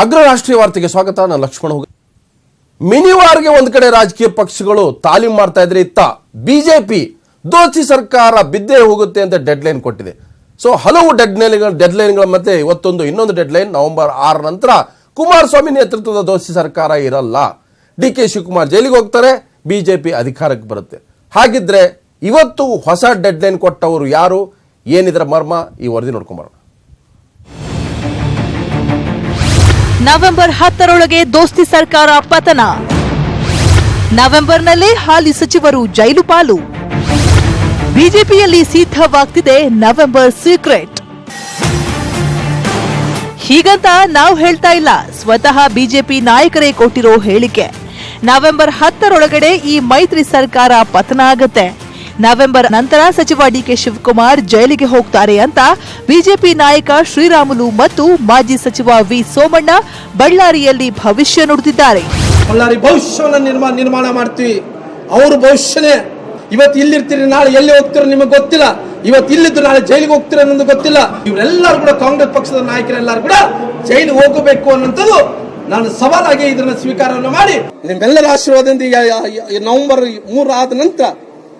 ಅಗ್ರ ರಾಷ್ಟ್ರೀಯ ವಾರ್ತೆಗೆ ಸ್ವಾಗತ. ನಾನು ಲಕ್ಷ್ಮಣ ಹೋಗ. ಮಿನಿ ವಾರ್ಗೆ ಒಂದ್ ಕಡೆ ರಾಜಕೀಯ ಪಕ್ಷಗಳು ತಾಲೀಮ್ ಮಾಡ್ತಾ ಇದ್ರೆ ಇತ್ತ. ಬಿಜೆಪಿ ದೋಚಿ ಸರ್ಕಾರ ಬಿದ್ದೇ ಹೋಗುತ್ತೆ ಅಂತ ಡೆಡ್ ಲೈನ್ ಕೊಟ್ಟಿದೆ. ಸೊ ಹಲವು ಡೆಡ್ ಲೈನ್ಗಳ ಡೆಡ್ ಲೈನ್ಗಳ ಮತ್ತೆ ಇವತ್ತೊಂದು ಇನ್ನೊಂದು ಡೆಡ್ ಲೈನ್ ನವೆಂಬರ್ ಆರ ನಂತರ ಕುಮಾರಸ್ವಾಮಿ ನೇತೃತ್ವದ ದೋಚಿ ಸರ್ಕಾರ ಇರಲ್ಲ. ಡಿ ಕೆ ಶಿವಕುಮಾರ್ ಜೈಲಿಗೆ ಹೋಗ್ತಾರೆ, ಬಿಜೆಪಿ ಅಧಿಕಾರಕ್ಕೆ ಬರುತ್ತೆ. ಹಾಗಿದ್ರೆ ಇವತ್ತು ಹೊಸ ಡೆಡ್ ಲೈನ್ ಕೊಟ್ಟವರು ಯಾರು? ಏನಿದ್ರ ಮರ್ಮ? ಈ ವರದಿ ನೋಡ್ಕೊಂಬರೋಣ ನವೆಂಬರ್ ಹತ್ತರೊಳಗೆ ದೋಸ್ತಿ ಸರ್ಕಾರ ಪತನ. ನವೆಂಬರ್ನಲ್ಲೇ ಹಾಲಿ ಸಚಿವರು ಜೈಲು ಪಾಲು. ಬಿಜೆಪಿಯಲ್ಲಿ ಸಿದ್ಧವಾಗ್ತಿದೆ ನವೆಂಬರ್ ಸೀಕ್ರೆಟ್. ಹೀಗಂತ ನಾವು ಹೇಳ್ತಾ ಇಲ್ಲ, ಸ್ವತಃ ಬಿಜೆಪಿ ನಾಯಕರೇ ಕೊಟ್ಟಿರೋ ಹೇಳಿಕೆ. ನವೆಂಬರ್ ಹತ್ತರೊಳಗಡೆ ಈ ಮೈತ್ರಿ ಸರ್ಕಾರ ಪತನ ಆಗತ್ತೆ. ನವೆಂಬರ್ ನಂತರ ಸಚಿವ ಡಿಕೆ ಶಿವಕುಮಾರ್ ಜೈಲಿಗೆ ಹೋಗ್ತಾರೆ ಅಂತ ಬಿಜೆಪಿ ನಾಯಕ ಶ್ರೀರಾಮುಲು ಮತ್ತು ಮಾಜಿ ಸಚಿವ ವಿ ಸೋಮಣ್ಣ ಬಳ್ಳಾರಿಯಲ್ಲಿ ಭವಿಷ್ಯ ನುಡಿದಿದ್ದಾರೆ. ಬಳ್ಳಾರಿ ಭವಿಷ್ಯವನ್ನು ನಿರ್ಮಾಣ ಮಾಡ್ತೀವಿ. ಅವರು ಭವಿಷ್ಯನೇ ಇವತ್ತು ಇಲ್ಲಿರ್ತೀರಿ, ನಾಳೆ ಎಲ್ಲಿ ಹೋಗ್ತೀರ ನಿಮಗೆ ಗೊತ್ತಿಲ್ಲ. ಇವತ್ತು ಇಲ್ಲಿದ್ದು ನಾಳೆ ಜೈಲಿಗೆ ಹೋಗ್ತೀರ ಅನ್ನೋದು ಗೊತ್ತಿಲ್ಲ. ಇವರೆಲ್ಲರೂ ಕೂಡ ಕಾಂಗ್ರೆಸ್ ಪಕ್ಷದ ನಾಯಕರೆಲ್ಲರೂ ಕೂಡ ಜೈಲಿಗೆ ಹೋಗಬೇಕು ಅನ್ನೋಂಥದ್ದು ನಾನು ಸವಾಲಾಗಿ ಇದನ್ನ ಸ್ವೀಕಾರವನ್ನು ಮಾಡಿ. ನಿಮ್ಮೆಲ್ಲರ ಆಶೀರ್ವಾದದಿಂದ ನವೆಂಬರ್ ಮೂರು ಆದ ನಂತರ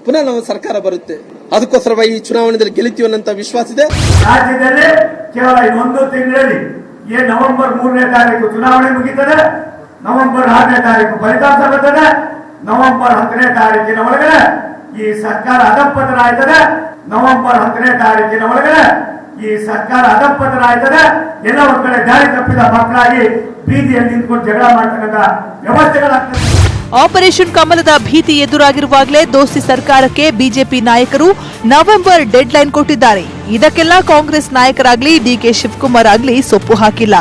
ಪುನಃ ನಮ್ಮ ಸರ್ಕಾರ ಬರುತ್ತೆ. ಅದಕ್ಕೋಸ್ಕರ ಈ ಚುನಾವಣೆಯಲ್ಲಿ ಗೆಲ್ತೀವಿ ಅನ್ನೋ ವಿಶ್ವಾಸ ಇದೆ. ರಾಜ್ಯದಲ್ಲಿ ಕೇವಲ ಒಂದು ತಿಂಗಳಲ್ಲಿ ಈ ನವೆಂಬರ್ ಮೂರನೇ ತಾರೀಕು ಚುನಾವಣೆ ಮುಗಿತದೆ, ನವೆಂಬರ್ ಆರನೇ ತಾರೀಕು ಫಲಿತಾಂಶ ಬರ್ತದೆ, ನವೆಂಬರ್ ಹತ್ತನೇ ತಾರೀಕಿನ ಒಳಗಡೆ ಈ ಸರ್ಕಾರ ಅಧಪತನ ಆಯ್ತದೆ ನವೆಂಬರ್ ಹತ್ತನೇ ತಾರೀಕಿನ ಒಳಗಡೆ ಈ ಸರ್ಕಾರ ಅಧಪತನ ಆಯ್ತದೆ ಎಲ್ಲ ಒಂದ್ ಕಡೆ ದಾರಿ ತಪ್ಪಿದ ಮಕ್ಕಳಾಗಿ ಬೀದಿಯಲ್ಲಿ ನಿಂತ್ಕೊಂಡು ಜಗಳ ಮಾಡ್ತಕ್ಕಂಥ ವ್ಯವಸ್ಥೆಗಳಾಗ್ತದೆ. ಆಪರೇಷನ್ ಕಮಲದ ಭೀತಿ ಎದುರಾಗಿರುವಾಗಲೇ ದೋಸ್ತಿ ಸರ್ಕಾರಕ್ಕೆ ಬಿಜೆಪಿ ನಾಯಕರು ನವೆಂಬರ್ ಡೆಡ್ ಲೈನ್ ಕೊಟ್ಟಿದ್ದಾರೆ. ಇದಕ್ಕೆಲ್ಲ ಕಾಂಗ್ರೆಸ್ ನಾಯಕರಾಗ್ಲಿ ಡಿಕೆ ಶಿವಕುಮಾರ್ ಆಗಲಿ ಸೊಪ್ಪು ಹಾಕಿಲ್ಲ.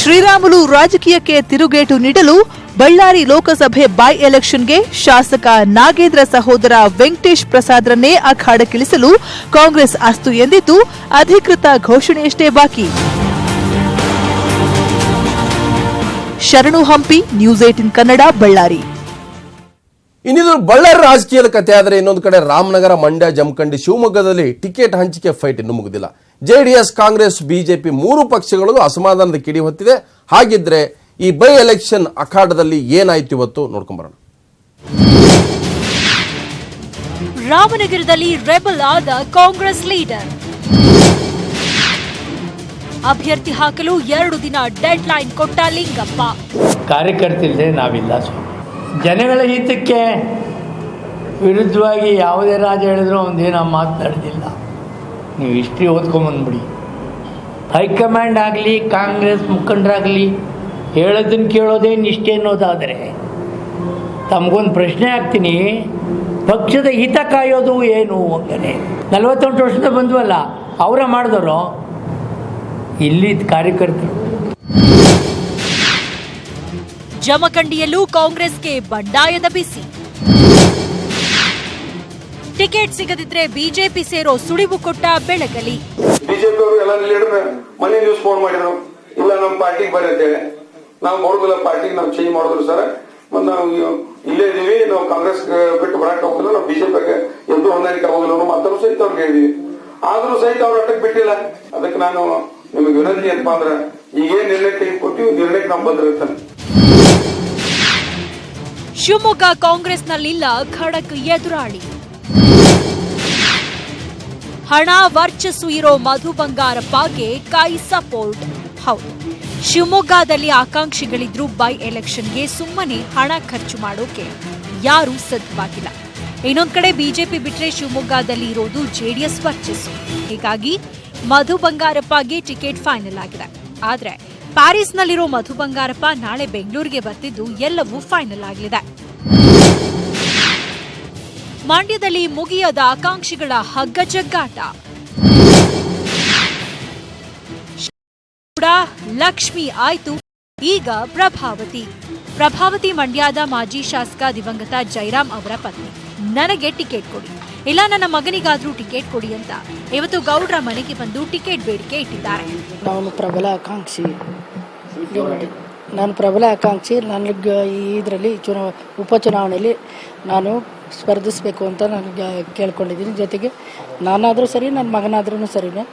ಶ್ರೀರಾಮುಲು ರಾಜಕೀಯಕ್ಕೆ ತಿರುಗೇಟು ನೀಡಲು ಬಳ್ಳಾರಿ ಲೋಕಸಭೆ ಬೈ ಎಲೆಕ್ಷನ್ಗೆ ಶಾಸಕ ನಾಗೇಂದ್ರ ಸಹೋದರ ವೆಂಕಟೇಶ್ ಪ್ರಸಾದ್ರನ್ನೇ ಅಖಾಡಕ್ಕಿಳಿಸಲು ಕಾಂಗ್ರೆಸ್ ಅಸ್ತು ಎಂದಿದ್ದು, ಅಧಿಕೃತ ಘೋಷಣೆಯಷ್ಟೇ ಬಾಕಿ. Sharanu Hampi news eighteen Kannada Ballari. ಇನ್ನಿದು Ballari ರಾಜಕೀಯದ ಕತೆ ಆದರೆ ಇನ್ನೊಂದು ಕಡೆ ರಾಮನಗರ ಮಂಡ್ಯ ಜಮಖಂಡಿ ಶಿವಮೊಗ್ಗದಲ್ಲಿ ಟಿಕೆಟ್ ಹಂಚಿಕೆ ಫೈಟ್ ಇನ್ನೂ ಮುಗಿದಿಲ್ಲ. ಜೆಡಿಎಸ್ ಕಾಂಗ್ರೆಸ್ ಬಿಜೆಪಿ ಮೂರು ಪಕ್ಷಗಳು ಅಸಮಾಧಾನದ ಕಿಡಿ ಹೊತ್ತಿದೆ. ಹಾಗಿದ್ರೆ ಈ ಬೈ ಎಲೆಕ್ಷನ್ ಅಖಾಡದಲ್ಲಿ ಏನಾಯ್ತು ಇವತ್ತು ನೋಡ್ಕೊಂಬರೋಣ ರಾಮನಗರದಲ್ಲಿ ರೆಬಲ್ ಆದ ಕಾಂಗ್ರೆಸ್ ಲೀಡರ್. ಅಭ್ಯರ್ಥಿ ಹಾಕಲು ಎರಡು ದಿನ ಡೆಡ್ ಲೈನ್ ಕೊಟ್ಟ ಲಿಂಗಪ್ಪ. ಕಾರ್ಯಕರ್ತರಿಲ್ಲದೆ ನಾವಿಲ್ಲ ಜನಗಳ ಹಿತಕ್ಕೆ ವಿರುದ್ಧವಾಗಿ ಯಾವುದೇ ರಾಜ ಹೇಳಿದ್ರು ಒಂದೇನು ಮಾತನಾಡೋದಿಲ್ಲ ನೀವು ಹಿಸ್ಟ್ರಿ ಓದ್ಕೊಂಬಂದ್ಬಿಡಿ ಹೈಕಮಾಂಡ್ ಆಗಲಿ, ಕಾಂಗ್ರೆಸ್ ಮುಖಂಡರಾಗಲಿ ಹೇಳೋದನ್ನು ಕೇಳೋದೇ ನಿಷ್ಠೆ ಅನ್ನೋದಾದರೆ ತಮಗೊಂದು ಪ್ರಶ್ನೆ ಹಾಕ್ತೀನಿ. ಪಕ್ಷದ ಹಿತ ಕಾಯೋದು ಏನು? ಅಂತಾನೆ. ನಲವತ್ತೆಂಟು ವರ್ಷದ ಬಂದ್ವಲ್ಲ, ಅವರ ಮಾಡಿದವರು ಇಲ್ಲಿ ಕಾರ್ಯಕರ್ತರು. ಜಮಖಂಡಿಯಲ್ಲೂ ಕಾಂಗ್ರೆಸ್ಗೆ ಬಂಡಾಯದ ಬಿಸಿ. ಟಿಕೆಟ್ ಸಿಗದಿದ್ರೆ ಬಿಜೆಪಿ ಸೇರೋ ಸುಳಿವು ಕೊಟ್ಟ ಬೆಳಗಲಿ. ಬಿಜೆಪಿ ಅವರು ಎಲ್ಲ ಲೀಡರ್ ಮನೆ ನ್ಯೂಸ್ ಫೋನ್ ಮಾಡಿದ್ರು. ಇಲ್ಲ ನಮ್ಮ ಪಾರ್ಟಿಗೆ ಬರ್ರಿ ಅಂತೇಳಿ ನಾವು ಮಾಡೋದಿಲ್ಲ ಪಾರ್ಟಿಗೆ ನಾವು ಚೇಂಜ್ ಮಾಡಿದ್ರು ಸರ್. ಮತ್ತೆ ನಾವು ಇಲ್ಲೇ ಇದೀವಿ ನಾವು ಕಾಂಗ್ರೆಸ್ ಬಿಟ್ಟು ಬರಕ್ ಹೋಗುದಿಲ್ಲ ನಾವು ಬಿಜೆಪಿಗೆ ಎಂದೂ ಹೊಂದಾಣಿಕೆ ಆಗೋದಿಲ್ಲ ಮಾತನ್ನು ಸಹಿತ ಅವ್ರಿಗೆ ಹೇಳಿದೀವಿ. ಆದ್ರೂ ಸಹಿತ ಅವ್ರ ಅಟಕ್ ಬಿಟ್ಟಿಲ್ಲ. ಅದಕ್ಕೆ ನಾನು ನಿಮಗೆ ವಿನಂತಿ ಏನಪ್ಪಾ ಅಂದ್ರೆ, ಈಗೇನ್ ನಿರ್ಣಯ ತೆಗೆದುಕೊಟ್ಟಿವಿ ನಿರ್ಣಯಕ್ಕೆ ನಾವು ಬಂದಿರ್ತಾನೆ ಶಿವಮೊಗ್ಗ ಕಾಂಗ್ರೆಸ್ನಲ್ಲಿಲ್ಲ ಖಡಕ್ ಎದುರಾಳಿ. ಹಣ ವರ್ಚಸ್ಸು ಇರೋ ಮಧು ಬಂಗಾರಪ್ಪಗೆ ಕೈ ಸಪೋರ್ಟ್. ಹೌದು, ಶಿವಮೊಗ್ಗದಲ್ಲಿ ಆಕಾಂಕ್ಷಿಗಳಿದ್ರು ಬೈ ಎಲೆಕ್ಷನ್ಗೆ ಸುಮ್ಮನೆ ಹಣ ಖರ್ಚು ಮಾಡೋಕೆ ಯಾರೂ ಸಿದ್ಧವಾಗಿಲ್ಲ. ಇನ್ನೊಂದ್ ಕಡೆ ಬಿಜೆಪಿ ಬಿಟ್ರೆ ಶಿವಮೊಗ್ಗದಲ್ಲಿ ಇರೋದು ಜೆಡಿಎಸ್ ವರ್ಚಸ್ಸು. ಹೀಗಾಗಿ ಮಧು ಬಂಗಾರಪ್ಪಗೆ ಟಿಕೆಟ್ ಫೈನಲ್ ಆಗಿದೆ. ಆದರೆ ಪ್ಯಾರಿಸ್ನಲ್ಲಿರೋ ಮಧು ಬಂಗಾರಪ್ಪ ನಾಳೆ ಬೆಂಗಳೂರಿಗೆ ಬರ್ತಿದ್ದು ಎಲ್ಲವೂ ಫೈನಲ್ ಆಗಲಿದೆ. ಮಂಡ್ಯದಲ್ಲಿ ಮುಗಿಯದ ಆಕಾಂಕ್ಷಿಗಳ ಹಗ್ಗ ಜಗ್ಗಾಟ ಕೂಡ ಲಕ್ಷ್ಮಿ ಆಯ್ತು, ಈಗ ಪ್ರಭಾವತಿ. ಪ್ರಭಾವತಿ ಮಂಡ್ಯದ ಮಾಜಿ ಶಾಸಕ ದಿವಂಗತ ಜೈರಾಮ್ ಅವರ ಪತ್ನಿ. ನನಗೆ ಟಿಕೆಟ್ ಕೊಡಿ. ಇಲ್ಲ, ನನ್ನ ಮಗನಿಗಾದ್ರೂ ಟಿಕೆಟ್ ಕೊಡಿ ಅಂತ. ಇವತ್ತು ಗೌಡ್ರ ಮನೆಗೆ ಬಂದು ಟಿಕೆಟ್ ಬೇಡಿಕೆ ಇಟ್ಟಿದ್ದಾರೆ. ನಾನು ಪ್ರಬಲ ಆಕಾಂಕ್ಷಿ. ನಾನು ಪ್ರಬಲ ಆಕಾಂಕ್ಷಿ. ನನಗೆ ಇದರಲ್ಲಿ ಚುನಾವ ಉಪಚುನಾವಣೆಯಲ್ಲಿ ನಾನು ಸ್ಪರ್ಧಿಸಬೇಕು ಅಂತ ನಾನು ಕೇಳ್ಕೊಂಡಿದ್ದೀನಿ. ಜೊತೆಗೆ ನಾನಾದರೂ ಸರಿ, ನನ್ನ ಮಗನಾದ್ರೂ ಸರಿನೇ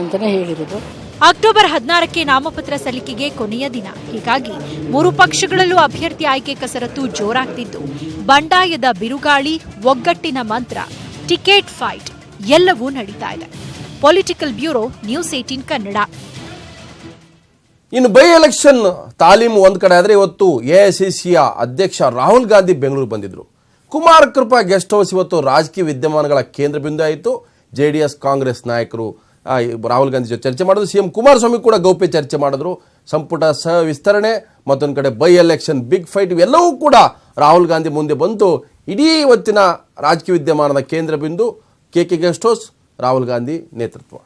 ಅಂತಲೇ ಹೇಳಿರೋದು. ಅಕ್ಟೋಬರ್ ಹದಿನಾರಕ್ಕೆ ನಾಮಪತ್ರ ಸಲ್ಲಿಕೆಗೆ ಕೊನೆಯ ದಿನ. ಹೀಗಾಗಿ ಮೂರು ಪಕ್ಷಗಳಲ್ಲೂ ಅಭ್ಯರ್ಥಿ ಆಯ್ಕೆ ಕಸರತ್ತು ಜೋರಾಗ್ತಿದ್ದು. ಬಂಡಾಯದ ಬಿರುಗಾಳಿ, ಒಗ್ಗಟ್ಟಿನ ಮಂತ್ರ, ಟಿಕೆಟ್ ಫೈಟ್ ಎಲ್ಲವೂ ನಡೀತಾ ಇದೆ. Political bureau news eighteen Kannada. ಇನ್ನು ಬೈ ಎಲೆಕ್ಷನ್ ತಾಲೀಮು ಒಂದು ಕಡೆ ಆದರೆ ಇವತ್ತು ಎಐಸಿಸಿಯ ಅಧ್ಯಕ್ಷ ರಾಹುಲ್ ಗಾಂಧಿ ಬೆಂಗಳೂರು ಬಂದಿದ್ರು. ಕುಮಾರ ಕೃಪಾ ಗೆಸ್ಟ್ ಹೌಸ್ ಇವತ್ತು ರಾಜಕೀಯ ವಿದ್ಯಮಾನಗಳ ಕೇಂದ್ರ ಬಿಂದು ಆಯಿತು. ಜೆ ಡಿ ಎಸ್ ಕಾಂಗ್ರೆಸ್ ನಾಯಕರು ರಾಹುಲ್ ಗಾಂಧಿ ಜೊತೆ ಚರ್ಚೆ ಮಾಡಿದ್ರು. ಸಿಎಂ ಕುಮಾರಸ್ವಾಮಿ ಕೂಡ ಗೌಪ್ಯ ಚರ್ಚೆ ಮಾಡಿದ್ರು. ಸಂಪುಟ ಸಹ ವಿಸ್ತರಣೆ, ಮತ್ತೊಂದು ಕಡೆ ಬೈ ಎಲೆಕ್ಷನ್ ಬಿಗ್ ಫೈಟ್ ಇವೆಲ್ಲವೂ ಕೂಡ ರಾಹುಲ್ ಗಾಂಧಿ ಮುಂದೆ ಬಂತು ಇಡೀ ಇವತ್ತಿನ ರಾಜಕೀಯ ವಿದ್ಯಮಾನದ ಕೇಂದ್ರ ಬಿಂದು K K guest house, Rahul Gandhi ನೇತೃತ್ವ.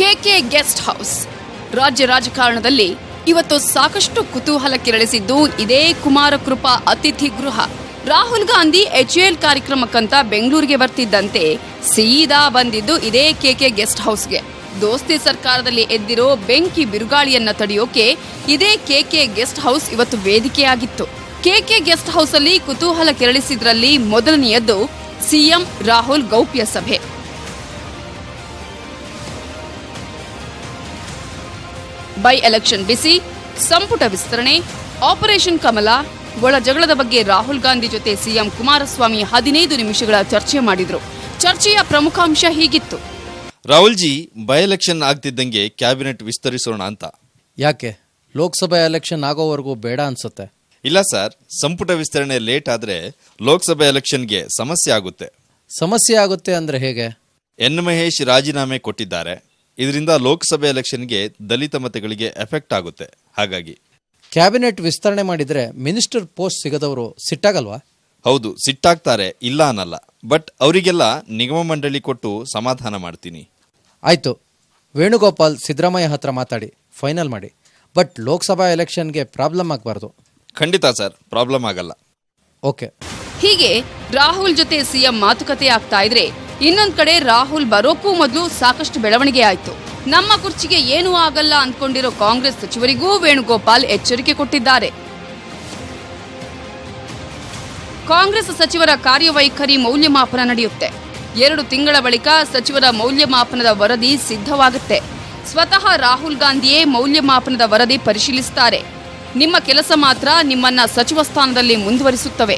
ಕೆಕೆ ಗೆಸ್ಟ್ ಹೌಸ್, ರಾಜ್ಯ ರಾಜಕಾರಣದಲ್ಲಿ ಇವತ್ತು ಸಾಕಷ್ಟು ಕುತೂಹಲ ಕೆರಳಿಸಿದ್ದು ಇದೇ ಕುಮಾರ ಕೃಪಾ ಅತಿಥಿ ಗೃಹ. ರಾಹುಲ್ ಗಾಂಧಿ ಎಚ್ಎಲ್ ಕಾರ್ಯಕ್ರಮಕ್ಕಂತ ಬೆಂಗಳೂರಿಗೆ ಬರ್ತಿದ್ದಂತೆ ಸೀದಾ ಬಂದಿದ್ದು ಇದೇ ಕೆಕೆ ಗೆಸ್ಟ್ ಹೌಸ್ಗೆ. ದೋಸ್ತಿ ಸರ್ಕಾರದಲ್ಲಿ ಎದ್ದಿರೋ ಬೆಂಕಿ ಬಿರುಗಾಳಿಯನ್ನ ತಡೆಯೋಕೆ ಇದೇ ಕೆಕೆ ಗೆಸ್ಟ್ ಹೌಸ್ ಇವತ್ತು ವೇದಿಕೆಯಾಗಿತ್ತು. ಕೆಕೆ ಗೆಸ್ಟ್ ಹೌಸ್ ಅಲ್ಲಿ ಕುತೂಹಲ ಕೆರಳಿಸಿದ್ರಲ್ಲಿ ಮೊದಲನೆಯದ್ದು ಸಿಎಂ ರಾಹುಲ್ ಗೌಪ್ಯ ಸಭೆ. ಬೈ ಎಲೆಕ್ಷನ್ ಬಿಸಿ ಸಂಪುಟ ವಿಸ್ತರಣೆ ಆಪರೇಷನ್ ಕಮಲ ಒಳ ಜಗಳದ ಬಗ್ಗೆ ರಾಹುಲ್ ಗಾಂಧಿ ಜೊತೆ ಸಿಎಂ ಕುಮಾರಸ್ವಾಮಿ ಹದಿನೈದು ನಿಮಿಷಗಳ ಚರ್ಚೆ ಮಾಡಿದರು. ಚರ್ಚೆಯ ಪ್ರಮುಖಾಂಶ ಹೀಗಿತ್ತು. ರಾಹುಲ್ಜಿ ಬೈ ಎಲೆಕ್ಷನ್ ಆಗ್ತಿದ್ದಂಗೆ ಕ್ಯಾಬಿನೆಟ್ ವಿಸ್ತರಿಸೋಣ ಅಂತ. ಯಾಕೆ? ಲೋಕಸಭೆ ಎಲೆಕ್ಷನ್ ಆಗೋವರೆಗೂ ಬೇಡ ಅನ್ಸುತ್ತೆ. ಇಲ್ಲ ಸರ್ ಸಂಪುಟ ವಿಸ್ತರಣೆ ಲೇಟ್ ಆದ್ರೆ ಲೋಕಸಭೆ ಎಲೆಕ್ಷನ್ಗೆ ಸಮಸ್ಯೆ ಆಗುತ್ತೆ. ಸಮಸ್ಯೆ ಆಗುತ್ತೆ ಅಂದ್ರೆ ಹೇಗೆ? ಎನ್ ಮಹೇಶ್ ರಾಜೀನಾಮೆ ಕೊಟ್ಟಿದ್ದಾರೆ. ಇದರಿಂದ ಲೋಕಸಭೆ ಎಲೆಕ್ಷನ್ಗೆ ದಲಿತ ಮತಗಳಿಗೆ ಎಫೆಕ್ಟ್ ಆಗುತ್ತೆ. ಹಾಗಾಗಿ ಕ್ಯಾಬಿನೆಟ್ ವಿಸ್ತರಣೆ ಮಾಡಿದ್ರೆ ಮಿನಿಸ್ಟರ್ ಪೋಸ್ಟ್ ಸಿಗದವರು ಸಿಟ್ಟಾಗಲ್ವಾ? ಹೌದು ಸಿಟ್ಟಾಗ್ತಾರೆ ಇಲ್ಲ ಅನ್ನಲ್ಲ. ಬಟ್ ಅವರಿಗೆಲ್ಲ ನಿಗಮ ಮಂಡಳಿ ಕೊಟ್ಟು ಸಮಾಧಾನ ಮಾಡ್ತೀನಿ. ಆಯ್ತು. ವೇಣುಗೋಪಾಲ್ ಸಿದ್ದರಾಮಯ್ಯ ಹತ್ರ ಮಾತಾಡಿ ಫೈನಲ್ ಮಾಡಿ. ಬಟ್ ಲೋಕಸಭಾ ಎಲೆಕ್ಷನ್ಗೆ ಪ್ರಾಬ್ಲಮ್ ಆಗಬಾರ್ದು. ಖಂಡಿತ ಸರ್ ಪ್ರಾಬ್ಲಮ್ ಆಗಲ್ಲ. ಓಕೆ. ಹೀಗೆ ರಾಹುಲ್ ಜೊತೆ ಸಿಎಂ ಮಾತುಕತೆ ಆಗ್ತಾ ಇದ್ರೆ ಇನ್ನೊಂದ್ ಕಡೆ ರಾಹುಲ್ ಬರೋಕ್ಕೂ ಮೊದಲು ಸಾಕಷ್ಟು ಬೆಳವಣಿಗೆ ಆಯ್ತು. ನಮ್ಮ ಕುರ್ಚಿಗೆ ಏನೂ ಆಗಲ್ಲ ಅಂದ್ಕೊಂಡಿರೋ ಕಾಂಗ್ರೆಸ್ ಸಚಿವರಿಗೂ ವೇಣುಗೋಪಾಲ್ ಎಚ್ಚರಿಕೆ ಕೊಟ್ಟಿದ್ದಾರೆ. ಕಾಂಗ್ರೆಸ್ ಸಚಿವರ ಕಾರ್ಯವೈಖರಿ ಮೌಲ್ಯಮಾಪನ ನಡೆಯುತ್ತೆ. ಎರಡು ತಿಂಗಳ ಬಳಿಕ ಸಚಿವರ ಮೌಲ್ಯಮಾಪನದ ವರದಿ ಸಿದ್ಧವಾಗುತ್ತೆ. ಸ್ವತಃ ರಾಹುಲ್ ಗಾಂಧಿಯೇ ಮೌಲ್ಯಮಾಪನದ ವರದಿ ಪರಿಶೀಲಿಸುತ್ತಾರೆ ನಿಮ್ಮ ಕೆಲಸ ಮಾತ್ರ ನಿಮ್ಮನ್ನ ಸಚಿವ ಸ್ಥಾನದಲ್ಲಿ ಮುಂದುವರಿಸುತ್ತವೆ.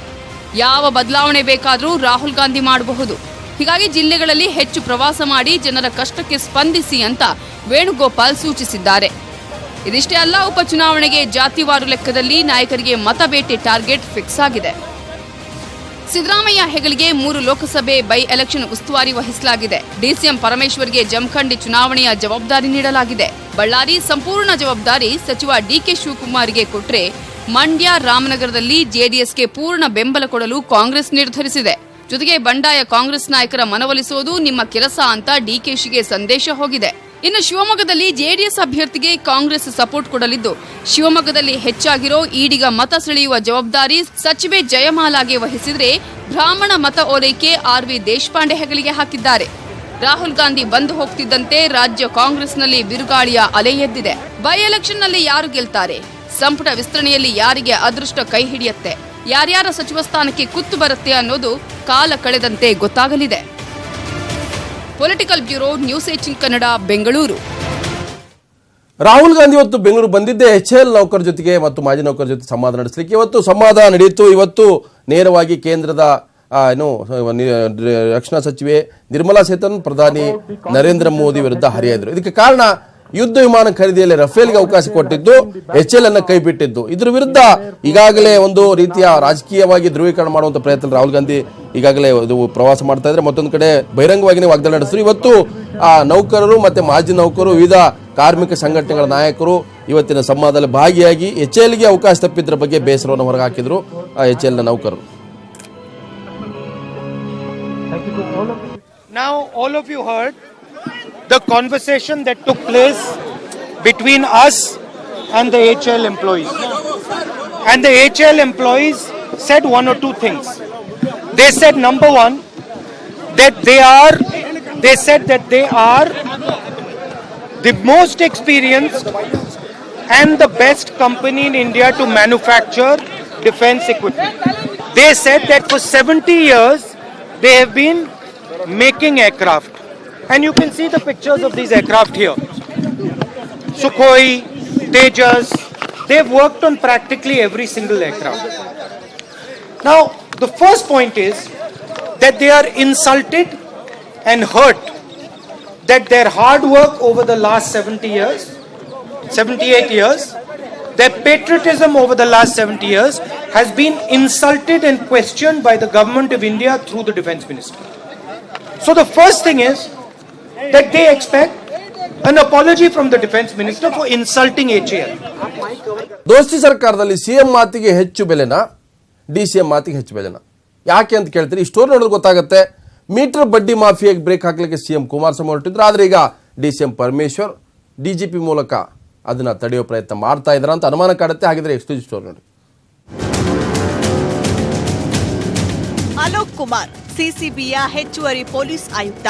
ಯಾವ ಬದಲಾವಣೆ ಬೇಕಾದರೂ ರಾಹುಲ್ ಗಾಂಧಿ ಮಾಡಬಹುದು. ಹೀಗಾಗಿ ಜಿಲ್ಲೆಗಳಲ್ಲಿ ಹೆಚ್ಚು ಪ್ರವಾಸ ಮಾಡಿ ಜನರ ಕಷ್ಟಕ್ಕೆ ಸ್ಪಂದಿಸಿ ಅಂತ ವೇಣುಗೋಪಾಲ್ ಸೂಚಿಸಿದ್ದಾರೆ. ಇದಿಷ್ಟೇ ಅಲ್ಲ, ಉಪಚುನಾವಣೆಗೆ ಜಾತಿವಾರು ಲೆಕ್ಕದಲ್ಲಿ ನಾಯಕರಿಗೆ ಮತಬೇಟೆ ಟಾರ್ಗೆಟ್ ಫಿಕ್ಸ್ ಆಗಿದೆ. ಸಿದ್ದರಾಮಯ್ಯ ಹೆಗಲಿಗೆ ಮೂರು ಲೋಕಸಭೆ ಬೈ ಎಲೆಕ್ಷನ್ ಉಸ್ತುವಾರಿ ವಹಿಸಲಾಗಿದೆ. ಡಿಸಿಎಂ ಪರಮೇಶ್ವರ್ಗೆ ಜಮಖಂಡಿ ಚುನಾವಣೆಯ ಜವಾಬ್ದಾರಿ ನೀಡಲಾಗಿದೆ. ಬಳ್ಳಾರಿ ಸಂಪೂರ್ಣ ಜವಾಬ್ದಾರಿ ಸಚಿವ ಡಿಕೆ ಶಿವಕುಮಾರ್ಗೆ ಕೊಟ್ರೆ ಮಂಡ್ಯ ರಾಮನಗರದಲ್ಲಿ ಜೆಡಿಎಸ್ಗೆ ಪೂರ್ಣ ಬೆಂಬಲ ಕೊಡಲು ಕಾಂಗ್ರೆಸ್ ನಿರ್ಧರಿಸಿದೆ. ಜೊತೆಗೆ ಬಂಡಾಯ ಕಾಂಗ್ರೆಸ್ ನಾಯಕರ ಮನವೊಲಿಸುವುದು ನಿಮ್ಮ ಕೆಲಸ ಅಂತ ಡಿಕೆಶಿಗೆ ಸಂದೇಶ ಹೋಗಿದೆ. ಇನ್ನು ಶಿವಮೊಗ್ಗದಲ್ಲಿ ಜೆಡಿಎಸ್ ಅಭ್ಯರ್ಥಿಗೆ ಕಾಂಗ್ರೆಸ್ ಸಪೋರ್ಟ್ ಕೊಡಲಿದ್ದು, ಶಿವಮೊಗ್ಗದಲ್ಲಿ ಹೆಚ್ಚಾಗಿರೋ ಈಡಿಗ ಮತ ಸೆಳೆಯುವ ಜವಾಬ್ದಾರಿ ಸಚಿವೆ ಜಯಮಾಲಾಗೆ ವಹಿಸಿದರೆ ಬ್ರಾಹ್ಮಣ ಮತ ಓಲೈಕೆ ಆರ್ ವಿ ದೇಶಪಾಂಡೆ ಹೆಗಲಿಗೆ ಹಾಕಿದ್ದಾರೆ. ರಾಹುಲ್ ಗಾಂಧಿ ಬಂದು ಹೋಗ್ತಿದ್ದಂತೆ ರಾಜ್ಯ ಕಾಂಗ್ರೆಸ್ನಲ್ಲಿ ಬಿರುಗಾಳಿಯ ಅಲೆ ಎದ್ದಿದೆ. ಬೈ ಎಲೆಕ್ಷನ್ನಲ್ಲಿ ಯಾರು ಗೆಲ್ತಾರೆ? ಸಂಪುಟ ವಿಸ್ತರಣೆಯಲ್ಲಿ ಯಾರಿಗೆ ಅದೃಷ್ಟ ಕೈ ಹಿಡಿಯುತ್ತೆ? ಯಾರ್ಯಾರ ಸಚಿವ ಸ್ಥಾನಕ್ಕೆ ಕುತ್ತು ಬರುತ್ತೆ ಅನ್ನೋದು ಕಾಲ ಕಳೆದಂತೆ ಗೊತ್ತಾಗಲಿದೆ. Political bureau news eighteen Kannada, Bengaluru. Rahul Gandhi ಇವತ್ತು ಬೆಂಗಳೂರು ಬಂದಿದ್ದೆ ಎಚ್ ಎಲ್ ನೌಕರ ಜೊತೆಗೆ ಮತ್ತು ಮಾಜಿ ನೌಕರ ಜೊತೆ ಸಂವಾದ ನಡೆಸಲಿಕ್ಕೆ ಇವತ್ತು ಸಂವಾದ ನಡೆಯಿತು. ಇವತ್ತು ನೇರವಾಗಿ ಕೇಂದ್ರದ ಏನು ರಕ್ಷಣಾ ಸಚಿವೆ ನಿರ್ಮಲಾ ಸೀತಾರಾಮನ್ ಪ್ರಧಾನಿ ನರೇಂದ್ರ ಮೋದಿ ವಿರುದ್ಧ ಹರಿಯಾದ್ರು ಇದಕ್ಕೆ ಕಾರಣ ಯುದ್ಧ ವಿಮಾನ ಖರೀದಿಯಲ್ಲಿ ರಫೇಲ್ಗೆ ಅವಕಾಶ ಕೊಟ್ಟಿದ್ದು ಎಚ್ ಎಲ್ ಅನ್ನ ಕೈ ಬಿಟ್ಟಿದ್ದು ಇದ್ರ ವಿರುದ್ಧ ಈಗಾಗಲೇ ಒಂದು ರೀತಿಯ ರಾಜಕೀಯವಾಗಿ ಧ್ರುವೀಕರಣ ಮಾಡುವಂತ ಪ್ರಯತ್ನ ರಾಹುಲ್ ಗಾಂಧಿ ಈಗಾಗಲೇ ಇದು ಪ್ರವಾಸ ಮಾಡ್ತಾ ಇದ್ರೆ ಮತ್ತೊಂದು ಕಡೆ ಬಹಿರಂಗವಾಗಿ ವಾಗ್ದಾಳಿ ನಡೆಸಿದ್ರು. ಇವತ್ತು ಆ ನೌಕರರು ಮತ್ತೆ ಮಾಜಿ ನೌಕರರು ವಿವಿಧ ಕಾರ್ಮಿಕ ಸಂಘಟನೆಗಳ ನಾಯಕರು ಇವತ್ತಿನ ಸಂವಾದದಲ್ಲಿ ಭಾಗಿಯಾಗಿ ಎಚ್ ಎಲ್ಗೆ ಅವಕಾಶ ತಪ್ಪಿದ್ರ ಬಗ್ಗೆ ಬೇಸರವನ್ನು ಹೊರಹಾಕಿದ್ರು ಎಚ್ ಎಲ್ನ ನೌಕರರು. Now, all of you heard the conversation that took place between us and the HL employees. And the HL employees said one or two things. They said, number one, that they are, they said that they are the most experienced and the best company in India to manufacture defense equipment. They said that for 70 years they have been making aircraft. And you can see the pictures of these aircraft here. Sukhoi, Tejas, they've worked on practically every single aircraft. Now, the first point is that they are insulted and hurt that their hard work over the last 70 years, 78 years, their patriotism over the last 70 years has been insulted and questioned by the government of India through the defense minister. So the first thing is that they expect an apology from the defense minister for insulting HAL. ದೋಸ್ತಿ ಸರ್ಕಾರದಲ್ಲಿ C M ಮಾತಿಗೆ ಹೆಚ್ಚು ಬೆಲೆನಾ? D C M ಮಾತಿಗೆ ಹೆಚ್ಚು ಬೆಲೆನಾ? ಯಾಕೆ ಅಂತ ಕೇಳ್ತೀರಿ? ಈ ಸ್ಟೋರಿ ನೋಡಿದ್ರೆ ಗೊತ್ತಾಗುತ್ತೆ. ಮೀಟರ್ ಬಡ್ಡಿ ಮಾಫಿಯಾಗಿ ಬ್ರೇಕ್ ಹಾಕ್ಲಿಕ್ಕೆ ಸಿ ಎಂ ಕುಮಾರಸ್ವಾಮಿ ಹೊರಟಿದ್ರು. ಆದರೆ ಈಗ D C M Parameshwar D G P ಮೂಲಕ ಅದನ್ನ ತಡೆಯೋ ಪ್ರಯತ್ನ ಮಾಡ್ತಾ ಇದ್ರ ಅಂತ ಅನುಮಾನ ಕಾಡುತ್ತೆ. ಹಾಗಿದ್ರೆ ಎಕ್ಸ್ಕ್ಲೂಸಿವ್ ಸ್ಟೋರಿ ನೋಡಿ. ಅಲೋಕ್ ಕುಮಾರ್ ಸಿಸಿಬಿಯ ಹೆಚ್ಚುವರಿ ಪೊಲೀಸ್ ಆಯುಕ್ತ.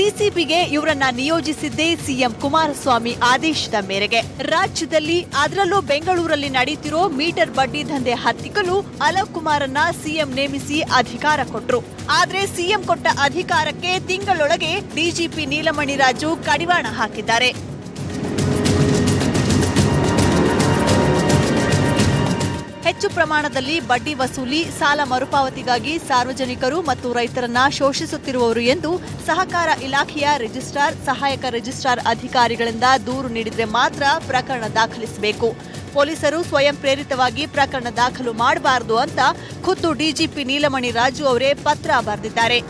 ಸಿಸಿಬಿಗೆ ಇವರನ್ನ ನಿಯೋಜಿಸಿದ್ದೇ ಸಿಎಂ ಕುಮಾರಸ್ವಾಮಿ ಆದೇಶದ ಮೇರೆಗೆ. ರಾಜ್ಯದಲ್ಲಿ ಅದರಲ್ಲೂ ಬೆಂಗಳೂರಲ್ಲಿ ನಡೆಯುತ್ತಿರೋ ಮೀಟರ್ ಬಡ್ಡಿ ದಂಧೆ ಹತ್ತಿಕ್ಕಲು ಅಲೋಕ್ ಕುಮಾರನ್ನ ಸಿಎಂ ನೇಮಿಸಿ ಅಧಿಕಾರ ಕೊಟ್ರು. ಆದ್ರೆ ಸಿಎಂ ಕೊಟ್ಟ ಅಧಿಕಾರಕ್ಕೆ ತಿಂಗಳೊಳಗೆ ಡಿಜಿಪಿ ನೀಲಮಣಿ ರಾಜು ಕಡಿವಾಣ ಹಾಕಿದ್ದಾರೆ. ಹೆಚ್ಚು ಪ್ರಮಾಣದಲ್ಲಿ ಬಡ್ಡಿ ವಸೂಲಿ, ಸಾಲ ಮರುಪಾವತಿಗಾಗಿ ಸಾರ್ವಜನಿಕರು ಮತ್ತು ರೈತರನ್ನ ಶೋಷಿಸುತ್ತಿರುವವರು ಎಂದು ಸಹಕಾರ ಇಲಾಖೆಯ ರಿಜಿಸ್ಟ್ರಾರ್, ಸಹಾಯಕ ರಿಜಿಸ್ಟ್ರಾರ್ ಅಧಿಕಾರಿಗಳಿಂದ ದೂರು ನೀಡಿದರೆ ಮಾತ್ರ ಪ್ರಕರಣ ದಾಖಲಿಸಬೇಕು. ಪೊಲೀಸರು ಸ್ವಯಂ ಪ್ರೇರಿತವಾಗಿ ಪ್ರಕರಣ ದಾಖಲು ಮಾಡಬಾರದು ಅಂತ ಖುದ್ದು ಡಿಜಿಪಿ ನೀಲಮಣಿ ರಾಜು ಅವರೇ ಪತ್ರ ಬರೆದಿದ್ದಾರೆ.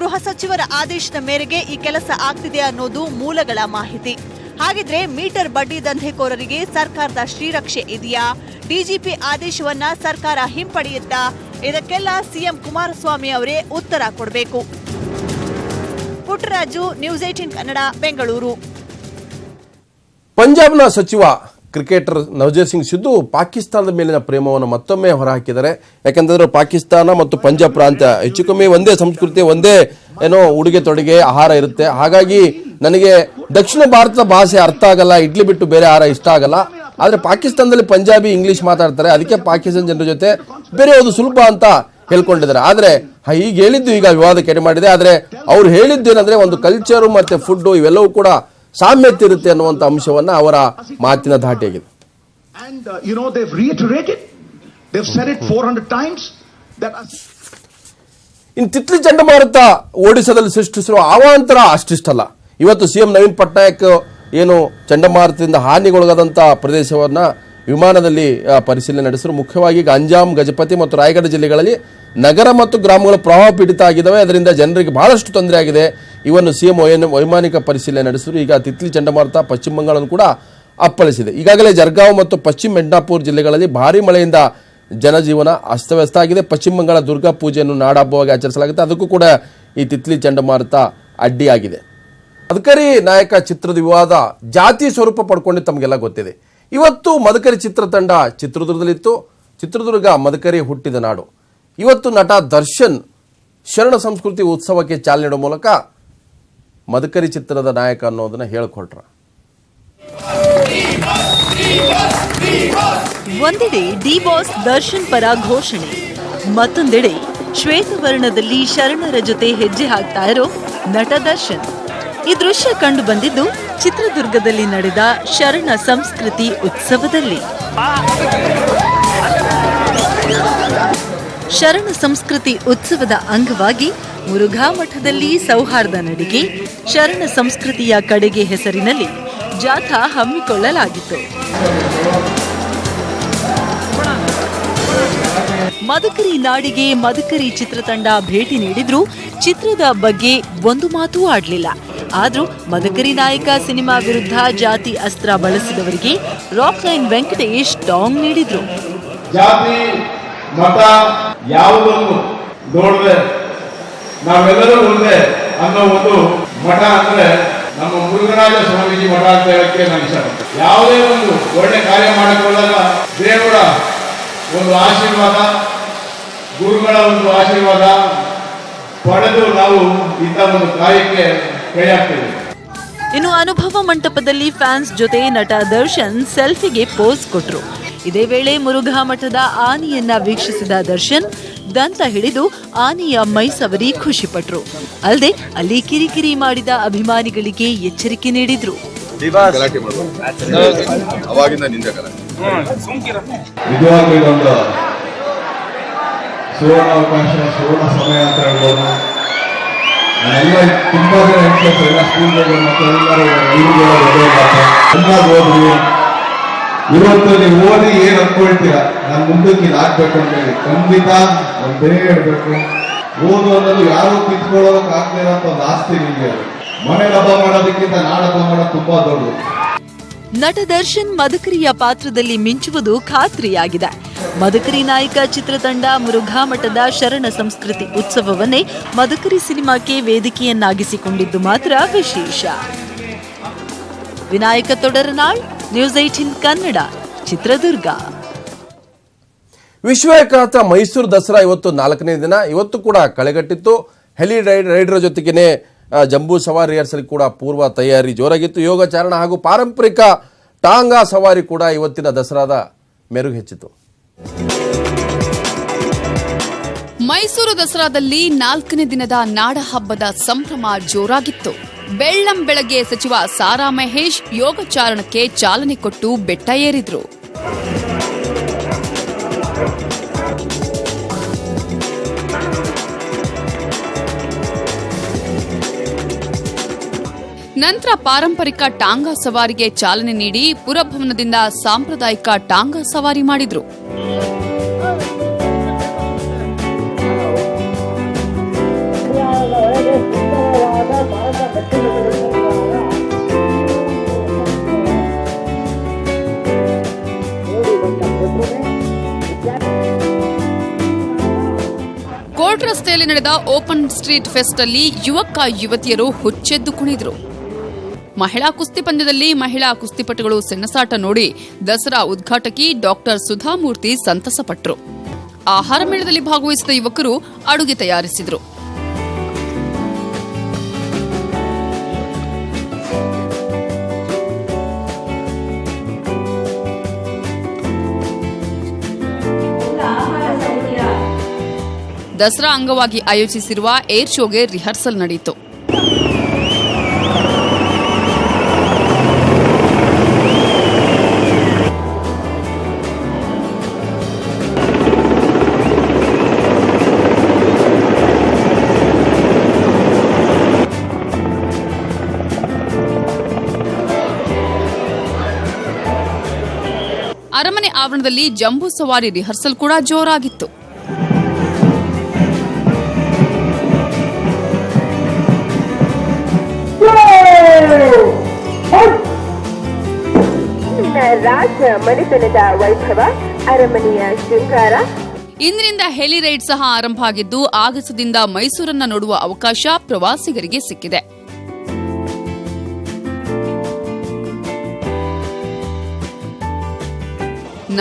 ಗೃಹ ಸಚಿವರ ಆದೇಶದ ಮೇರೆಗೆ ಈ ಕೆಲಸ ಆಗ್ತಿದೆ ಅನ್ನೋದು ಮೂಲಗಳ ಮಾಹಿತಿ. ಹಾಗಿದ್ರೆ ಮೀಟರ್ ಬಡ್ಡಿ ದಂಧೆಕೋರರಿಗೆ ಸರ್ಕಾರದ ಶ್ರೀರಕ್ಷೆ ಇದೆಯಾ? ಡಿಜಿಪಿ ಆದೇಶವನ್ನ ಸರ್ಕಾರ ಹಿಂಪಡೆಯುತ್ತಾ? ಇದಕ್ಕೆಲ್ಲ ಸಿಎಂ ಕುಮಾರಸ್ವಾಮಿ ಅವರೇ ಉತ್ತರ ಕೊಡಬೇಕು. Puttaraju news eighteen Kannada, Bengaluru. ಪಂಜಾಬ್ನ ಸಚಿವ, ಕ್ರಿಕೆಟರ್ ನವಜೋತ್ ಸಿಂಗ್ ಸಿದ್ದು ಪಾಕಿಸ್ತಾನದ ಮೇಲಿನ ಪ್ರೇಮವನ್ನು ಮತ್ತೊಮ್ಮೆ ಹೊರಹಾಕಿದ್ದಾರೆ. ಯಾಕಂತಂದ್ರೆ ಪಾಕಿಸ್ತಾನ ಮತ್ತು ಪಂಜಾಬ್ ಪ್ರಾಂತ್ಯ ಹೆಚ್ಚು ಒಂದೇ ಸಂಸ್ಕೃತಿ, ಒಂದೇ ಏನೋ ಉಡುಗೆ ತೊಡುಗೆ, ಆಹಾರ ಇರುತ್ತೆ. ಹಾಗಾಗಿ ನನಗೆ ದಕ್ಷಿಣ ಭಾರತದ ಭಾಷೆ ಅರ್ಥ ಆಗಲ್ಲ ಇಡ್ಲಿ ಬಿಟ್ಟು ಬೇರೆ ಆಹಾರ ಇಷ್ಟ ಆಗಲ್ಲ. ಆದರೆ ಪಾಕಿಸ್ತಾನದಲ್ಲಿ ಪಂಜಾಬಿ ಇಂಗ್ಲೀಷ್ ಮಾತಾಡ್ತಾರೆ ಅದಕ್ಕೆ ಪಾಕಿಸ್ತಾನ ಜನರ ಜೊತೆ ಬೇರೆಯಾವುದು ಸುಲಭ ಅಂತ ಹೇಳ್ಕೊಂಡಿದ್ದಾರೆ. ಆದರೆ ಈಗ ಹೇಳಿದ್ದು ಈಗ ವಿವಾದಕ್ಕೆ ಮಾಡಿದೆ. ಆದರೆ ಅವ್ರು ಹೇಳಿದ್ದೇನೆಂದರೆ ಒಂದು ಕಲ್ಚರು ಮತ್ತು ಫುಡ್ಡು ಇವೆಲ್ಲವೂ ಕೂಡ ಸಾಮ್ಯತೆ ಇರುತ್ತೆ ಅನ್ನುವಂಥ ಅಂಶವನ್ನು ಅವರ ಮಾತಿನ ಧಾಟಿಯಾಗಿದೆ. ಇನ್ uh, you know, they've reiterated, they've said it 400 times that. ಇನ್ನು ತಿತ್ಲಿ ಚಂಡಮಾರುತ ಒಡಿಶಾದಲ್ಲಿ ಸೃಷ್ಟಿಸಿರುವ ಅವಾಂತರ ಅಷ್ಟಿಷ್ಟಲ್ಲ. ಇವತ್ತು ಸಿಎಂ ನವೀನ್ ಪಟ್ನಾಯಕ್, ಏನು ಚಂಡಮಾರುತದಿಂದ ಹಾನಿಗೊಳಗಾದಂಥ ಪ್ರದೇಶವನ್ನು ವಿಮಾನದಲ್ಲಿ ಪರಿಶೀಲನೆ ನಡೆಸಿದ್ರು. ಮುಖ್ಯವಾಗಿ ಗಂಜಾಮ್ ಗಜಪತಿ ಮತ್ತು ರಾಯಗಢ ಜಿಲ್ಲೆಗಳಲ್ಲಿ ನಗರ ಮತ್ತು ಗ್ರಾಮಗಳು ಪ್ರವಾಹ ಪೀಡಿತ ಆಗಿದ್ದಾವೆ. ಅದರಿಂದ ಜನರಿಗೆ ಬಹಳಷ್ಟು ತೊಂದರೆ ಆಗಿದೆ. ಇವನ್ನು ಸಿಎಂ ವೈಮಾನಿಕ ಪರಿಶೀಲನೆ ನಡೆಸಿದ್ರು. ಈಗ ತಿತ್ಲಿ ಚಂಡಮಾರುತ ಪಶ್ಚಿಮ ಬಂಗಾಳನ್ನು ಕೂಡ ಅಪ್ಪಳಿಸಿದೆ. ಈಗಾಗಲೇ ಜರ್ಗಾವ್ ಮತ್ತು ಪಶ್ಚಿಮ ಮೆಡ್ನಾಪುರ್ ಜಿಲ್ಲೆಗಳಲ್ಲಿ ಭಾರೀ ಮಳೆಯಿಂದ ಜನಜೀವನ ಅಸ್ತವ್ಯಸ್ತ ಆಗಿದೆ. ಪಶ್ಚಿಮ ಬಂಗಾಳ ದುರ್ಗಾ ಪೂಜೆಯನ್ನು ನಾಡಹಬ್ಬವಾಗಿ ಆಚರಿಸಲಾಗುತ್ತೆ. ಅದಕ್ಕೂ ಕೂಡ ಈ ತಿತ್ಲಿ ಚಂಡಮಾರುತ ಅಡ್ಡಿಯಾಗಿದೆ. ಮದಕರಿ ನಾಯಕ ಚಿತ್ರದ ವಿವಾದ ಜಾತಿ ಸ್ವರೂಪ ಪಡ್ಕೊಂಡು ತಮಗೆಲ್ಲ ಗೊತ್ತಿದೆ. ಇವತ್ತು ಮದಕರಿ ಚಿತ್ರತಂಡ ಚಿತ್ರದುರ್ಗದಲ್ಲಿತ್ತು. ಚಿತ್ರದುರ್ಗ ಮದಕರಿ ಹುಟ್ಟಿದ ನಾಡು. ಇವತ್ತು ನಟ ದರ್ಶನ್ ಶರಣ ಸಂಸ್ಕೃತಿ ಉತ್ಸವಕ್ಕೆ ಚಾಲನೆ ನೀಡುವ ಮೂಲಕ ಮದಕರಿ ಚಿತ್ರದ ನಾಯಕ ಅನ್ನೋದನ್ನ ಹೇಳ್ಕೊಟ್ರ. ಒಂದೆಡೆ ಡಿ ಬಾಸ್ ದರ್ಶನ್ ಪರ ಘೋಷಣೆ. ಮತ್ತೊಂದೆಡೆ ಶ್ವೇತವರ್ಣದಲ್ಲಿ ಶರಣರ ಜೊತೆ ಹೆಜ್ಜೆ ಹಾಕ್ತಾ ಇರೋ ನಟ ದರ್ಶನ್. ಈ ದೃಶ್ಯ ಕಂಡು ಬಂದಿದ್ದು ಚಿತ್ರದುರ್ಗದಲ್ಲಿ ನಡೆದ ಶರಣ ಸಂಸ್ಕೃತಿ ಉತ್ಸವದಲ್ಲಿ. ಶರಣ ಸಂಸ್ಕೃತಿ ಉತ್ಸವದ ಅಂಗವಾಗಿ ಮುರುಘಾ ಮಠದಲ್ಲಿ ಸೌಹಾರ್ದ ನಡಿಗೆ ಶರಣ ಸಂಸ್ಕೃತಿಯ ಕಡೆಗೆ ಹೆಸರಿನಲ್ಲಿ ಜಾಥಾ ಹಮ್ಮಿಕೊಳ್ಳಲಾಗಿತ್ತು. ಮದಕರಿ ನಾಡಿಗೆ ಮದಕರಿ ಚಿತ್ರತಂಡ ಭೇಟಿ ನೀಡಿದ್ರು ಚಿತ್ರದ ಬಗ್ಗೆ ಒಂದು ಮಾತೂ ಆಡ್ಲಿಲ್ಲ. ಆದ್ರೂ ಮದಕರಿ ನಾಯಕ ಸಿನಿಮಾ ವಿರುದ್ಧ ಜಾತಿ ಅಸ್ತ್ರ ಬಳಸಿದವರಿಗೆ ರಾಕ್ ಲೈನ್ ವೆಂಕಟೇಶ್ ಟಾಂಗ್ ನೀಡಿದ್ರು. ಜಾತಿ, ಮತ ಯಾವುದನ್ನು ನೋಡದೆ ನಾವೆಲ್ಲರೂ ಒಂದೇ ಅನ್ನೋ ಒಂದು ಮಠ ಅಂದ್ರೆ ನಮ್ಮ ಮುರುಘರಾಜ ಸ್ವಾಮೀಜಿ ಮಠ ಅಂತ ಹೇಳಕ್ಕೆ ನಾನು ಇಷ್ಟಪಡ್ತೇನೆ ಯಾವುದೇ ಒಂದು ಒಳ್ಳೆ ಕಾರ್ಯ ಮಾಡಿಕೊಳ್ಳಲ್ಲ ದೇವರ ಒಂದು ಆಶೀರ್ವಾದ, ಗುರುಗಳ ಒಂದು ಆಶೀರ್ವಾದ ಪಡೆದು ನಾವು ಇಂಥ ಒಂದು ಕಾರ್ಯಕ್ಕೆ ಇನ್ನು ಅನುಭವ ಮಂಟಪದಲ್ಲಿ ಫ್ಯಾನ್ಸ್ ಜೊತೆ ನಟ ದರ್ಶನ್ ಸೆಲ್ಫಿಗೆ ಪೋಸ್ ಕೊಟ್ರು. ಇದೇ ವೇಳೆ ಮುರುಘಾ ಮಠದ ಆನೆಯನ್ನ ವೀಕ್ಷಿಸಿದ ದರ್ಶನ್ ದಂತ ಹಿಡಿದು ಆನೆಯ ಮೈ ಸವರಿ ಖುಷಿಪಟ್ರು ಅಲ್ಲದೆ ಅಲ್ಲಿ ಕಿರಿಕಿರಿ ಮಾಡಿದ ಅಭಿಮಾನಿಗಳಿಗೆ ಎಚ್ಚರಿಕೆ ನೀಡಿದ್ರು. ಸುವರ್ಣ ಅವಕಾಶ ಸುವರ್ಣ ಸಮಯ ಅಂತ ಹೇಳ್ಬೋದು. ನಾನೆಲ್ಲ ತುಂಬಾ ಜನ ಹೆಂಗಸರು ಎಲ್ಲ ಸ್ಕೂಲ್ಗಳು ಮತ್ತು ಎಲ್ಲರೂ ಎಲ್ರಿಗೂ ಒಳ್ಳೆ ಮಾತು. ಚೆನ್ನಾಗಿ ಓದ್ರಿ. ಇವತ್ತು ನೀವು ಓದಿ ಏನ್ ಅನ್ಕೊಳ್ತೀರಾ? ನಾನು ಮುಂದಕ್ಕೆ ಇದು ಆಗ್ಬೇಕು ಅಂತ ಹೇಳಿ. ಖಂಡಿತ ಒಂದೇ ಹೇಳ್ಬೇಕು. ಓದು ಅನ್ನೋದು ಯಾರು ಕಿತ್ಕೊಳ್ಳೋದಕ್ಕೆ ಆಗ್ತಾ ಅಂತ ಒಂದು ಆಸ್ತಿ ನಿಮಗೆ ಮನೆ ಹಬ್ಬ ಮಾಡೋದಕ್ಕಿಂತ ನಾಡ ಹಬ್ಬ ಮಾಡೋದು ತುಂಬಾ ದೊಡ್ಡದು. ನಟ ದರ್ಶನ್ ಮದಕರಿಯ ಪಾತ್ರದಲ್ಲಿ ಮಿಂಚುವುದು ಖಾತ್ರಿಯಾಗಿದೆ. ಮದಕರಿ ನಾಯಕ ಚಿತ್ರತಂಡ ಮುರುಘಾ ಮಠದ ಶರಣ ಸಂಸ್ಕೃತಿ ಉತ್ಸವವನ್ನೇ ಮದಕರಿ ಸಿನಿಮಾಕ್ಕೆ ವೇದಿಕೆಯನ್ನಾಗಿಸಿಕೊಂಡಿದ್ದು ಮಾತ್ರ ವಿಶೇಷ. Vinayaka Todaranal, news eighteen Kannada, Chitradurga. ವಿಶ್ವವಿಖ್ಯಾತ ಮೈಸೂರು ದಸರಾ ಇವತ್ತು ನಾಲ್ಕನೇ ದಿನ. ಇವತ್ತು ಕೂಡ ಕಳೆಗಟ್ಟಿತ್ತು. ಹೆಲಿ ರೈಡ್ ರೈಡರ್ ಜೊತೆಗೇನೆ ಜಂಬೂ ಸವಾರಿ ರಿಹರ್ಸಲ್ ಕೂಡ ಪೂರ್ವ ತಯಾರಿ. ಜೋರಾಗಿತ್ತು. ಯೋಗಾಚಾರಣ ಹಾಗೂ ಪಾರಂಪರಿಕ ಟಾಂಗಾ ಸವಾರಿ ಕೂಡ ಇವತ್ತಿನ ದಸರಾದ ಮೆರುಗು ಹೆಚ್ಚಿತು ಮೈಸೂರು ದಸರಾದಲ್ಲಿ ನಾಲ್ಕನೇ ದಿನದ ನಾಡ ಹಬ್ಬದ ಸಂಭ್ರಮ ಜೋರಾಗಿತ್ತು. ಬೆಳ್ಳಂ ಬೆಳಗ್ಗೆ ಸಚಿವ ಸಾರಾ ಮಹೇಶ್ ಯೋಗಚಾರಣಕ್ಕೆ ಚಾಲನೆ ಕೊಟ್ಟು ಬೆಟ್ಟ ಏರಿದ್ರು. ನಂತರ ಪಾರಂಪರಿಕ ಟಾಂಗಾ ಸವಾರಿಗೆ ಚಾಲನೆ ನೀಡಿ ಪುರಭವನದಿಂದ ಸಾಂಪ್ರದಾಯಿಕ ಟಾಂಗಾ ಸವಾರಿ ಮಾಡಿದ್ರು. ಕೋರ್ಟ್ ರಸ್ತೆಯಲ್ಲಿ ನಡೆದ ಓಪನ್ ಸ್ಟ್ರೀಟ್ ಫೆಸ್ಟ್ ಅಲ್ಲಿ ಯುವಕ ಯುವತಿಯರು ಹುಚ್ಚೆದ್ದು ಕುಣಿದ್ರು. ಮಹಿಳಾ ಕುಸ್ತಿ ಪಂದ್ಯದಲ್ಲಿ ಮಹಿಳಾ ಕುಸ್ತಿಪಟುಗಳು ಸೆಣಸಾಟ ನೋಡಿ ದಸರಾ ಉದ್ಘಾಟಕಿ ಡಾಕ್ಟರ್ ಸುಧಾಮೂರ್ತಿ ಸಂತಸಪಟ್ಟರು ಆಹಾರ ಮೇಳದಲ್ಲಿ ಭಾಗವಹಿಸಿದ ಯುವಕರು ಅಡುಗೆ ತಯಾರಿಸಿದರು. ದಸರಾ ಅಂಗವಾಗಿ ಆಯೋಜಿಸಿರುವ ಏರ್ ಶೋಗೆ ರಿಹರ್ಸಲ್ ನಡೆಯಿತು. ಆವರಣದಲ್ಲಿ ಜಂಬೂ ಸವಾರಿ ರಿಹರ್ಸಲ್ ಕೂಡ ಜೋರಾಗಿತ್ತು. ರಾಜ ಮನೆತನದ ವೈಭವ ಅರಮನೆಯ ಶೃಂಗಾರ. ಇಂದಿನಿಂದ ಹೆಲಿ ರೈಡ್ ಸಹ ಆರಂಭ ಆಗಿದ್ದು ಆಗಸದಿಂದ ಮೈಸೂರನ್ನ ನೋಡುವ ಅವಕಾಶ ಪ್ರವಾಸಿಗರಿಗೆ ಸಿಕ್ಕಿದೆ.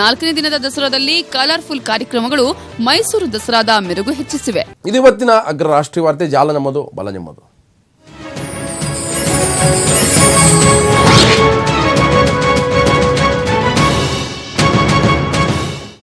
ನಾಲ್ಕನೇ ದಿನದ ದಸರಾದಲ್ಲಿ ಕಲರ್ಫುಲ್ ಕಾರ್ಯಕ್ರಮಗಳು ಮೈಸೂರು ದಸರಾದ ಮೆರುಗು ಹೆಚ್ಚಿಸಿವೆ. ಇದು ಇವತ್ತಿನ ಅಗ್ರ ರಾಷ್ಟ್ರೀಯ ವಾರ್ತೆ ಜಾಲ ನಮ್ಮದು, ಬಲ ನಿಮ್ಮದು.